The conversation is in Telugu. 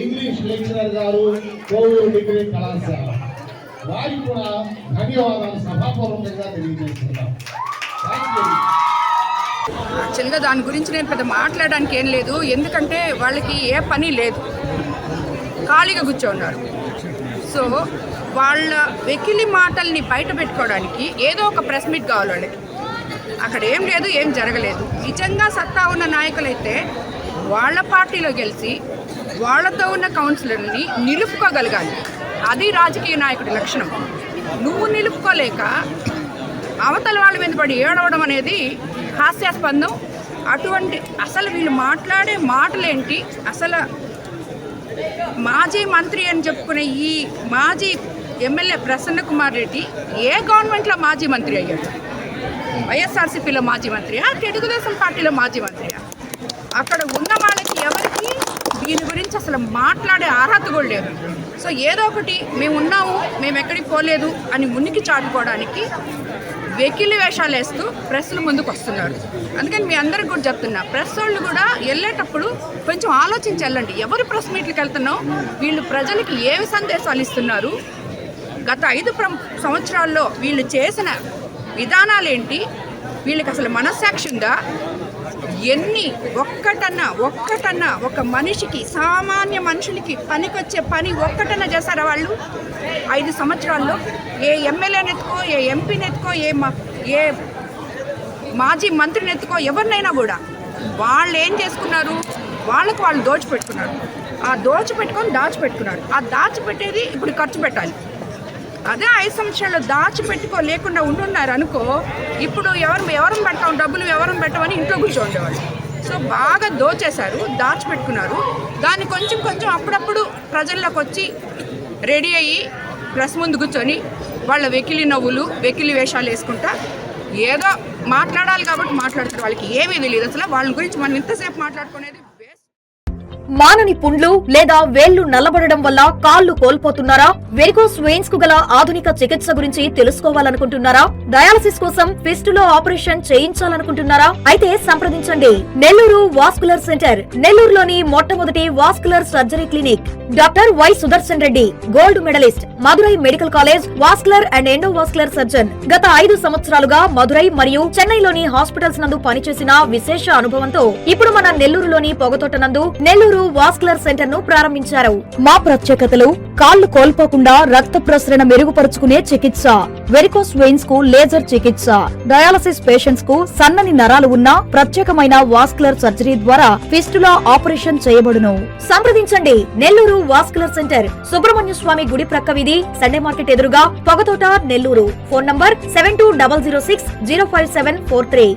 ఇంగ్లీష్ లెక్చరర్ గారు కోవూరు డిగ్రీ కళాశాల. వారికి కూడా ధన్యవాదాలు. సభాపూర్వకంగా తెలియజేస్తున్నాం. యాక్చువల్గా దాని గురించి నేను పెద్ద మాట్లాడడానికి ఏం లేదు. ఎందుకంటే వాళ్ళకి ఏ పని లేదు. ఖాళీగా కూర్చోన్నారు. సో వాళ్ళ వెకిలి మాటల్ని బయట పెట్టుకోవడానికి ఏదో ఒక ప్రెస్ మీట్ కావాలి వాళ్ళకి అక్కడ ఏం లేదు ఏం జరగలేదు. నిజంగా సత్తా ఉన్న నాయకులైతే వాళ్ళ పార్టీలో గెలిచి వాళ్ళతో ఉన్న కౌన్సిలర్ని నిలుపుకోగలగాలి. అది రాజకీయ నాయకుడి లక్షణం. నువ్వు నిలుపుకోలేక అవతల వాళ్ళ మీద పడి ఏడవడం అనేది హాస్యాస్పందం. అటువంటి అసలు వీళ్ళు మాట్లాడే మాటలేంటి? అసలు మాజీ మంత్రి అని చెప్పుకునే ఈ మాజీ ఎమ్మెల్యే ప్రసన్న కుమార్ రెడ్డి ఏ గవర్నమెంట్లో మాజీ మంత్రి అయ్యాడు? వైఎస్ఆర్సీపీలో మాజీ మంత్రియా? తెలుగుదేశం పార్టీలో మాజీ మంత్రియా? అక్కడ ఉన్న వాళ్ళకి ఎవరికి దీని గురించి అసలు మాట్లాడే అర్హత కూడా లేదు. సో ఏదో ఒకటి మేము ఉన్నాము మేము ఎక్కడికి పోలేదు అని మునికి చాటుకోవడానికి వెకిలి వేషాలు వేస్తూ ప్రెస్ల ముందుకు వస్తున్నారు. అందుకని మీ అందరికి కూడా చెప్తున్నా ప్రెస్ వాళ్ళు కూడా వెళ్ళేటప్పుడు కొంచెం ఆలోచించి వెళ్ళండి. ఎవరు ప్రెస్ మీట్లకు వెళ్తున్నాం వీళ్ళు ప్రజలకి ఏవి సందేశాలు ఇస్తున్నారు? గత ఐదు ప్ర- సంవత్సరాల్లో వీళ్ళు చేసిన విధానాలు ఏంటి వీళ్ళకి అసలు మనస్సాక్షి ఉందా? ఎన్ని ఒక్కటన్నా ఒక్కటన్నా ఒక మనిషికి సామాన్య మనుషులకి పనికొచ్చే పని ఒక్కటన్నా చేశారా వాళ్ళు? ఐదు సంవత్సరాల్లో ఏ ఎమ్మెల్యేని ఎత్తుకో ఏ ఎంపీని ఎత్తుకో ఏ మా ఏ మాజీ మంత్రిని ఎత్తుకో ఎవరినైనా కూడా వాళ్ళు ఏం చేసుకున్నారు? వాళ్ళకు వాళ్ళు దోచిపెట్టుకున్నారు. ఆ దోచిపెట్టుకొని దాచిపెట్టుకున్నారు. ఆ దాచిపెట్టేది ఇప్పుడు ఖర్చు పెట్టాలి. అదే ఐదు సంవత్సరాలు దాచిపెట్టుకో లేకుండా ఉంటున్నారు అనుకో ఇప్పుడు ఎవరు ఎవరం పెడతాం డబ్బులు ఎవరం పెట్టమని ఇంట్లో కూర్చోండేవాళ్ళు. సో బాగా దోచేశారు దాచిపెట్టుకున్నారు. దాన్ని కొంచెం కొంచెం అప్పుడప్పుడు ప్రజల్లోకి వచ్చి రెడీ అయ్యి ప్రెస్ ముందు కూర్చొని వాళ్ళ వెకిలి నవ్వులు వెకిలి వేషాలు వేసుకుంటా ఏదో మాట్లాడాలి కాబట్టి మాట్లాడతారు వాళ్ళకి ఏమీ తెలియదు అసలు. వాళ్ళ గురించి మనం ఇంతసేపు మాట్లాడుకునేది. మానని పుండ్లు లేదా వేళ్ళు నల్లబడడం వల్ల కాళ్ళు కోల్పోతున్నారా? వెరికోస్ వెయిన్స్కు గల ఆధునిక చికిత్స గురించి తెలుసుకోవాలనుకుంటున్నారా? డయాలసిస్ కోసం ఫిస్టులో ఆపరేషన్ చేయించాలనుకుంటున్నారా? అయితే సంప్రదించండి. నెల్లూరు వాస్కులర్ సెంటర్ నెల్లూరులోని మొట్టమొదటి vascular surgery clinic. Doctor Y Sudarshan Reddy gold medalist Madurai medical college vascular and endovascular surgeon. గత ఐదు సంవత్సరాలుగా మధురై మరియు చెన్నైలోని హాస్పిటల్స్ నందు పనిచేసిన విశేష అనుభవంతో ఇప్పుడు మన నెల్లూరులోని పొగతోట నందు నెల్లూరు వాస్కులర్ సెంటర్ను ప్రారంభించారు. మా ప్రత్యేకతలు కాళ్ళు కోల్పోకుండా రక్త ప్రసరణ మెరుగుపరుచుకునే చికిత్స. వెరికోస్ వెయిన్స్కు లేజర్ చికిత్స. డయాలసిస్ పేషెంట్స్కు సన్నని నరాలు ఉన్న ప్రత్యేకమైన వాస్కులర్ సర్జరీ ద్వారా ఫిస్టులా ఆపరేషన్ చేయబడును. సంప్రదించండి. Nellore vascular centre. Subrahmanya Swamy గుడి ప్రక్క వీధి సండే మార్కెట్ ఎదురుగా Pogathota Nellore. Phone number seven two double zero six zero five seven four three.